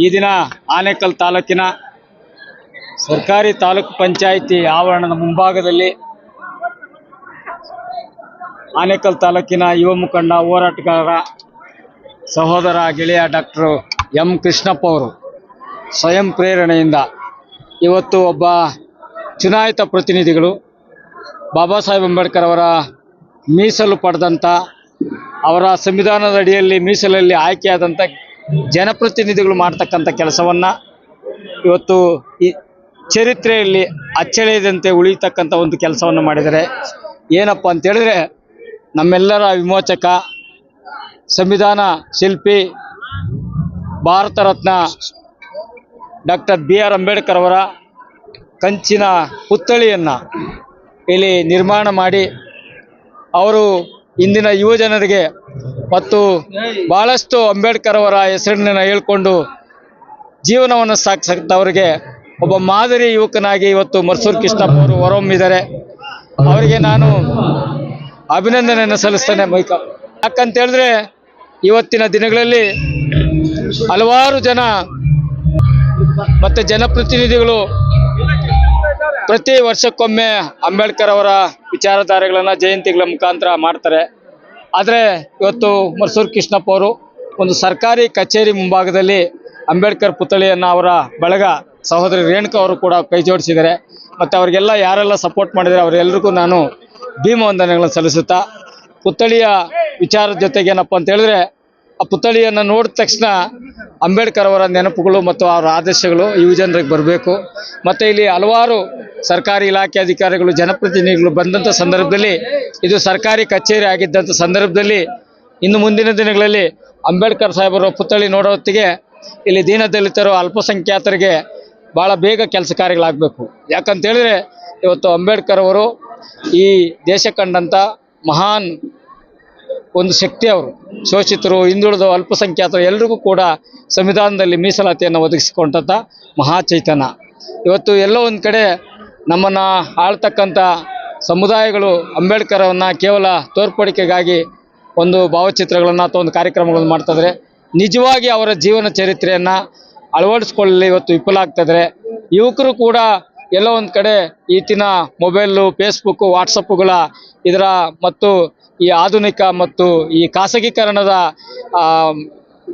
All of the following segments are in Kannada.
ಈ ದಿನ ಆನೇಕಲ್ ತಾಲೂಕಿನ ಸರ್ಕಾರಿ ತಾಲೂಕು ಪಂಚಾಯಿತಿ ಆವರಣದ ಮುಂಭಾಗದಲ್ಲಿ ಆನೇಕಲ್ ತಾಲೂಕಿನ ಯುವ ಮುಖಂಡ ಹೋರಾಟಗಾರರ ಸಹೋದರ ಗೆಳೆಯ ಡಾಕ್ಟರ್ ಎಂ ಕೃಷ್ಣಪ್ಪ ಅವರು ಸ್ವಯಂ ಪ್ರೇರಣೆಯಿಂದ ಇವತ್ತು ಒಬ್ಬ ಚುನಾಯಿತ ಪ್ರತಿನಿಧಿಗಳು ಬಾಬಾ ಸಾಹೇಬ್ ಅಂಬೇಡ್ಕರ್ ಅವರ ಮೀಸಲು ಪಡೆದಂಥ ಅವರ ಸಂವಿಧಾನದ ಅಡಿಯಲ್ಲಿ ಮೀಸಲಲ್ಲಿ ಆಯ್ಕೆಯಾದಂಥ ಜನಪ್ರತಿನಿಧಿಗಳು ಮಾಡ್ತಕ್ಕಂಥ ಕೆಲಸವನ್ನು ಇವತ್ತು ಈ ಚರಿತ್ರೆಯಲ್ಲಿ ಅಚ್ಚಳಿಯದಂತೆ ಉಳಿತಕ್ಕಂಥ ಒಂದು ಕೆಲಸವನ್ನು ಮಾಡಿದ್ದಾರೆ ಏನಪ್ಪ ಅಂತ ಹೇಳಿದ್ರೆ ನಮ್ಮೆಲ್ಲರ ವಿಮೋಚಕ, ಸಂವಿಧಾನ ಶಿಲ್ಪಿ, Bharat Ratna doctor B R Ambedkar ಅವರ ಕಂಚಿನ ಪುತ್ಥಳಿಯನ್ನು ಇಲ್ಲಿ ನಿರ್ಮಾಣ ಮಾಡಿ ಅವರು ಇಂದಿನ ಯುವ ಜನರಿಗೆ ಮತ್ತು ಬಹಳಷ್ಟು ಅಂಬೇಡ್ಕರ್ ಅವರ ಹೆಸರನ್ನು ಹೇಳ್ಕೊಂಡು ಜೀವನವನ್ನು ಸಾಗಿಸಂಥವ್ರಿಗೆ ಒಬ್ಬ ಮಾದರಿ ಯುವಕನಾಗಿ ಇವತ್ತು ಮರ್ಸೂರ್ ಕೃಷ್ಣಪ್ಪ ಅವರು ಹೊರಹೊಮ್ಮಿದ್ದಾರೆ. ಅವರಿಗೆ ನಾನು ಅಭಿನಂದನೆಯನ್ನು ಸಲ್ಲಿಸ್ತೇನೆ ಮೈಕ. ಯಾಕಂತ ಹೇಳಿದ್ರೆ ಇವತ್ತಿನ ದಿನಗಳಲ್ಲಿ ಹಲವಾರು ಜನ ಮತ್ತು ಜನಪ್ರತಿನಿಧಿಗಳು ಪ್ರತಿ ವರ್ಷಕ್ಕೊಮ್ಮೆ ಅಂಬೇಡ್ಕರ್ ಅವರ ವಿಚಾರಧಾರೆಗಳನ್ನು ಜಯಂತಿಗಳ ಮುಖಾಂತರ ಮಾಡ್ತಾರೆ. ಆದರೆ ಇವತ್ತು ಮರ್ಸೂರ್ ಕೃಷ್ಣಪ್ಪ ಅವರು ಒಂದು ಸರ್ಕಾರಿ ಕಚೇರಿ ಮುಂಭಾಗದಲ್ಲಿ ಅಂಬೇಡ್ಕರ್ ಪುತ್ಥಳಿಯನ್ನು ಅವರ ಬಳಗ ಸಹೋದರಿ ರೇಣುಕಾ ಅವರು ಕೂಡ ಕೈ ಜೋಡಿಸಿದ್ದಾರೆ. ಮತ್ತು ಅವರಿಗೆಲ್ಲ ಯಾರೆಲ್ಲ ಸಪೋರ್ಟ್ ಮಾಡಿದರೆ ಅವರೆಲ್ಲರಿಗೂ ನಾನು ಭೀಮ ವಂದನೆಗಳನ್ನು ಸಲ್ಲಿಸುತ್ತಾ, ಪುತ್ಥಳಿಯ ವಿಚಾರದ ಜೊತೆಗೆ ಏನಪ್ಪ ಅಂತ ಹೇಳಿದ್ರೆ ಆ ಪುತ್ಥಳಿಯನ್ನು ನೋಡಿದ ತಕ್ಷಣ ಅಂಬೇಡ್ಕರ್ ಅವರ ನೆನಪುಗಳು ಮತ್ತು ಅವರ ಆದರ್ಶಗಳು ಯುವ ಜನರಿಗೆ ಬರಬೇಕು. ಮತ್ತು ಇಲ್ಲಿ ಹಲವಾರು ಸರ್ಕಾರಿ ಇಲಾಖೆ ಅಧಿಕಾರಿಗಳು, ಜನಪ್ರತಿನಿಧಿಗಳು ಬಂದಂಥ ಸಂದರ್ಭದಲ್ಲಿ, ಇದು ಸರ್ಕಾರಿ ಕಚೇರಿ ಆಗಿದ್ದಂಥ ಸಂದರ್ಭದಲ್ಲಿ ಇನ್ನು ಮುಂದಿನ ದಿನಗಳಲ್ಲಿ ಅಂಬೇಡ್ಕರ್ ಸಾಹೇಬರ ಪುತ್ಥಳಿ ನೋಡೋ ಹೊತ್ತಿಗೆ ಇಲ್ಲಿ ದೀನದಲಿತರು ಅಲ್ಪಸಂಖ್ಯಾತರಿಗೆ ಭಾಳ ಬೇಗ ಕೆಲಸ ಕಾರ್ಯಗಳಾಗಬೇಕು. ಯಾಕಂತ ಹೇಳಿದ್ರೆ ಇವತ್ತು ಅಂಬೇಡ್ಕರ್ ಅವರು ಈ ದೇಶ ಕಂಡಂಥ ಮಹಾನ್ ಒಂದು ಶಕ್ತಿ ಅವರು. ಶೋಷಿತರು ಹಿಂದುಳಿದ ಅಲ್ಪಸಂಖ್ಯಾತರು ಎಲ್ರಿಗೂ ಕೂಡ ಸಂವಿಧಾನದಲ್ಲಿ ಮೀಸಲಾತಿಯನ್ನು ಒದಗಿಸಿಕೊಂಡಂಥ ಮಹಾ ಚೈತನ್ಯ. ಇವತ್ತು ಎಲ್ಲೋ ಒಂದು ಕಡೆ ನಮ್ಮನ್ನು ಆಳ್ತಕ್ಕಂಥ ಸಮುದಾಯಗಳು ಅಂಬೇಡ್ಕರವನ್ನು ಕೇವಲ ತೋರ್ಪಡಿಕೆಗಾಗಿ ಒಂದು ಭಾವಚಿತ್ರಗಳನ್ನು ಅಥವಾ ಒಂದು ಕಾರ್ಯಕ್ರಮಗಳನ್ನು ಮಾಡ್ತಾಯಿದ್ರೆ ನಿಜವಾಗಿ ಅವರ ಜೀವನ ಚರಿತ್ರೆಯನ್ನು ಅಳವಡಿಸ್ಕೊಳ್ಳಲಿ ಇವತ್ತು ವಿಫಲ ಆಗ್ತಾಯಿದ್ದಾರೆ ಯುವಕರು ಕೂಡ ಎಲ್ಲೋ ಒಂದು ಕಡೆ ಈತಿನ ಮೊಬೈಲು ಫೇಸ್ಬುಕ್ಕು ವಾಟ್ಸಪ್ಪುಗಳ ಇದರ ಮತ್ತು ಈ ಆಧುನಿಕ ಮತ್ತು ಈ ಖಾಸಗೀಕರಣದ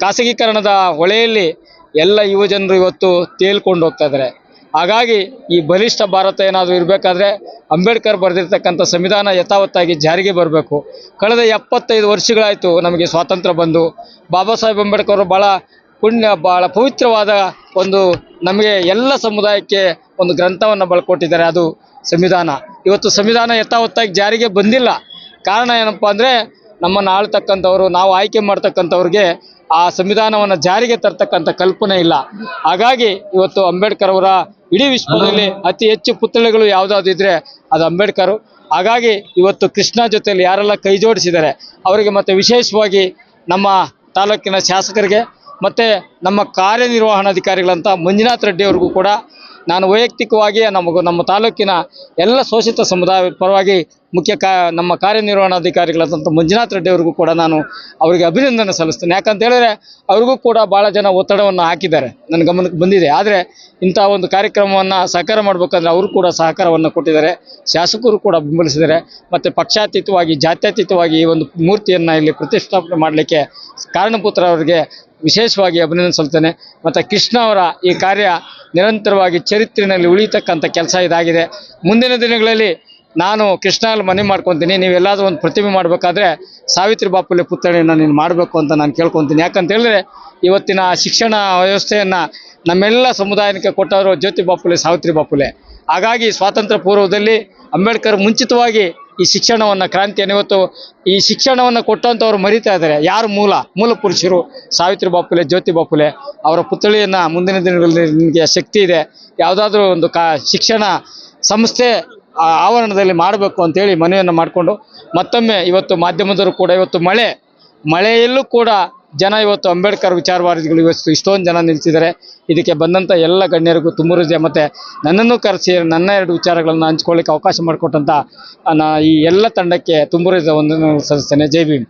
ಖಾಸಗೀಕರಣದ ಹೊಳೆಯಲ್ಲಿ ಎಲ್ಲ ಯುವ ಜನರು ಇವತ್ತು ತೇಲ್ಕೊಂಡು ಹೋಗ್ತಾ ಇದ್ದಾರೆ. ಹಾಗಾಗಿ ಈ ಬಲಿಷ್ಠ ಭಾರತ ಏನಾದರೂ ಇರಬೇಕಾದ್ರೆ ಅಂಬೇಡ್ಕರ್ ಬರೆದಿರ್ತಕ್ಕಂಥ ಸಂವಿಧಾನ ಯಥಾವತ್ತಾಗಿ ಜಾರಿಗೆ ಬರಬೇಕು. ಕಳೆದ ಎಪ್ಪತ್ತೈದು ವರ್ಷಗಳಾಯಿತು ನಮಗೆ ಸ್ವಾತಂತ್ರ್ಯ ಬಂದು. ಬಾಬಾ ಸಾಹೇಬ್ ಅಂಬೇಡ್ಕರ್ ಭಾಳ ಪುಣ್ಯ ಭಾಳ ಪವಿತ್ರವಾದ ಒಂದು ನಮಗೆ ಎಲ್ಲ ಸಮುದಾಯಕ್ಕೆ ಒಂದು ಗ್ರಂಥವನ್ನು ಬಳ್ಕೊಟ್ಟಿದ್ದಾರೆ. ಅದು ಸಂವಿಧಾನ. ಇವತ್ತು ಸಂವಿಧಾನ ಯಥಾವತ್ತಾಗಿ ಜಾರಿಗೆ ಬಂದಿಲ್ಲ. ಕಾರಣ ಏನಪ್ಪ ಅಂದರೆ ನಮ್ಮನ್ನು ಆಳ್ತಕ್ಕಂಥವ್ರು, ನಾವು ಆಯ್ಕೆ ಮಾಡ್ತಕ್ಕಂಥವ್ರಿಗೆ ಆ ಸಂವಿಧಾನವನ್ನು ಜಾರಿಗೆ ತರ್ತಕ್ಕಂಥ ಕಲ್ಪನೆ ಇಲ್ಲ. ಹಾಗಾಗಿ ಇವತ್ತು ಅಂಬೇಡ್ಕರ್ ಅವರ ಇಡೀ ವಿಶ್ವದಲ್ಲಿ ಅತಿ ಹೆಚ್ಚು ಪುತ್ಥಳಿಗಳು ಯಾವುದಾದ್ರು ಇದ್ದರೆ ಅದು ಅಂಬೇಡ್ಕರ್. ಹಾಗಾಗಿ ಇವತ್ತು ಕೃಷ್ಣ ಜೊತೆಯಲ್ಲಿ ಯಾರೆಲ್ಲ ಕೈ ಜೋಡಿಸಿದ್ದಾರೆ, ಅವರಿಗೆ ಮತ್ತೆ ವಿಶೇಷವಾಗಿ ನಮ್ಮ ತಾಲೂಕಿನ ಶಾಸಕರಿಗೆ ಮತ್ತು ನಮ್ಮ ಕಾರ್ಯನಿರ್ವಹಣಾಧಿಕಾರಿಗಳಂತ ಮಂಜುನಾಥ್ ರೆಡ್ಡಿ ಅವ್ರಿಗೂ ಕೂಡ ನಾನು ವೈಯಕ್ತಿಕವಾಗಿ ನಮಗೂ, ನಮ್ಮ ತಾಲೂಕಿನ ಎಲ್ಲ ಶೋಷಿತ ಸಮುದಾಯ ಪರವಾಗಿ ಮುಖ್ಯ ಕಾ, ನಮ್ಮ ಕಾರ್ಯನಿರ್ವಹಣಾಧಿಕಾರಿಗಳಾದಂಥ ಮಂಜುನಾಥ್ ರೆಡ್ಡಿ ಅವ್ರಿಗೂ ಕೂಡ ನಾನು ಅವರಿಗೆ ಅಭಿನಂದನೆ ಸಲ್ಲಿಸ್ತೇನೆ. ಯಾಕಂತ ಹೇಳಿದ್ರೆ ಅವ್ರಿಗೂ ಕೂಡ ಭಾಳ ಜನ ಒತ್ತಡವನ್ನು ಹಾಕಿದ್ದಾರೆ. ನನ್ನ ಗಮನಕ್ಕೆ ಬಂದಿದೆ. ಆದರೆ ಇಂಥ ಒಂದು ಕಾರ್ಯಕ್ರಮವನ್ನು ಸಹಕಾರ ಮಾಡಬೇಕಂದ್ರೆ ಅವರು ಕೂಡ ಸಹಕಾರವನ್ನು ಕೊಟ್ಟಿದ್ದಾರೆ. ಶಾಸಕರು ಕೂಡ ಬೆಂಬಲಿಸಿದ್ದಾರೆ. ಮತ್ತು ಪಕ್ಷಾತೀತವಾಗಿ, ಜಾತ್ಯತೀತವಾಗಿ ಈ ಒಂದು ಮೂರ್ತಿಯನ್ನು ಇಲ್ಲಿ ಪ್ರತಿಷ್ಠಾಪನೆ ಮಾಡಲಿಕ್ಕೆ ಕಾರಣಪುತ್ರ ಅವರಿಗೆ ವಿಶೇಷವಾಗಿ ಅಭಿನಂದನೆ ಸಲ್ತೇನೆ ಮತ್ತು ಕೃಷ್ಣ ಅವರ ಈ ಕಾರ್ಯ ನಿರಂತರವಾಗಿ ಚರಿತ್ರೆಯಲ್ಲಿ ಉಳಿತಕ್ಕಂಥ ಕೆಲಸ ಇದಾಗಿದೆ. ಮುಂದಿನ ದಿನಗಳಲ್ಲಿ ನಾನು ಕೃಷ್ಣಲ್ಲಿ ಮನೆ ಮಾಡ್ಕೊತೀನಿ. ನೀವೆಲ್ಲಾದರೂ ಒಂದು ಪ್ರತಿಮೆ ಮಾಡಬೇಕಾದ್ರೆ ಸಾವಿತ್ರಿ ಬಾಪುಲೆ ಪುತ್ಥಳಿಯನ್ನು ನೀನು ಮಾಡಬೇಕು ಅಂತ ನಾನು ಕೇಳ್ಕೊತೀನಿ. ಯಾಕಂತ ಹೇಳಿದ್ರೆ ಇವತ್ತಿನ ಶಿಕ್ಷಣ ವ್ಯವಸ್ಥೆಯನ್ನು ನಮ್ಮೆಲ್ಲ ಸಮುದಾಯಕ್ಕೆ ಕೊಟ್ಟವರು ಜ್ಯೋತಿ ಬಾಪುಲೆ, ಸಾವಿತ್ರಿ ಬಾಪುಲೆ. ಹಾಗಾಗಿ ಸ್ವಾತಂತ್ರ್ಯ ಪೂರ್ವದಲ್ಲಿ ಅಂಬೇಡ್ಕರ್ ಮುಂಚಿತವಾಗಿ ಈ ಶಿಕ್ಷಣವನ್ನು ಕ್ರಾಂತಿಯನ್ನು ಇವತ್ತು ಈ ಶಿಕ್ಷಣವನ್ನು ಕೊಟ್ಟಂಥವ್ರು ಮರಿತಾ ಇದ್ದಾರೆ ಯಾರು ಮೂಲ? ಮೂಲ ಪುರುಷರು ಸಾವಿತ್ರಿ ಬಾಪುಲೆ, ಜ್ಯೋತಿ ಬಾಪುಲೆ ಅವರ ಪುತ್ಥಳಿಯನ್ನು ಮುಂದಿನ ದಿನಗಳಲ್ಲಿ ನಿಮಗೆ ಶಕ್ತಿ ಇದೆ. ಯಾವುದಾದ್ರೂ ಒಂದು ಕಾ, ಶಿಕ್ಷಣ ಸಂಸ್ಥೆ ಆವರಣದಲ್ಲಿ ಮಾಡಬೇಕು ಅಂತೇಳಿ ಮನವಿಯನ್ನು ಮಾಡಿಕೊಂಡು ಮತ್ತೊಮ್ಮೆ ಇವತ್ತು ಮಾಧ್ಯಮದವರು ಕೂಡ ಇವತ್ತು ಮಳೆ, ಮಳೆಯಲ್ಲೂ ಕೂಡ ಜನ ಇವತ್ತು ಅಂಬೇಡ್ಕರ್ ವಿಚಾರವಾದಿಗಳು ಇವತ್ತು ಇಷ್ಟೊಂದು ಜನ ನಿಲ್ಸಿದ್ದಾರೆ. ಇದಕ್ಕೆ ಬಂದಂಥ ಎಲ್ಲ ಗಣ್ಯರಿಗೂ ತುಂಬ ಮತ್ತು ನನ್ನನ್ನು ಕರೆಸಿ, ನನ್ನ ಎರಡು ವಿಚಾರಗಳನ್ನು ಹಂಚ್ಕೊಳ್ಳಿಕ್ಕೆ ಅವಕಾಶ ಮಾಡಿಕೊಟ್ಟಂಥ ನಾ ಈ ಎಲ್ಲ ತಂಡಕ್ಕೆ ತುಂಬ ಒಂದು ಸಲ್ಲಿಸ್ತೇನೆ. ಜೈ ಭೀಮ್.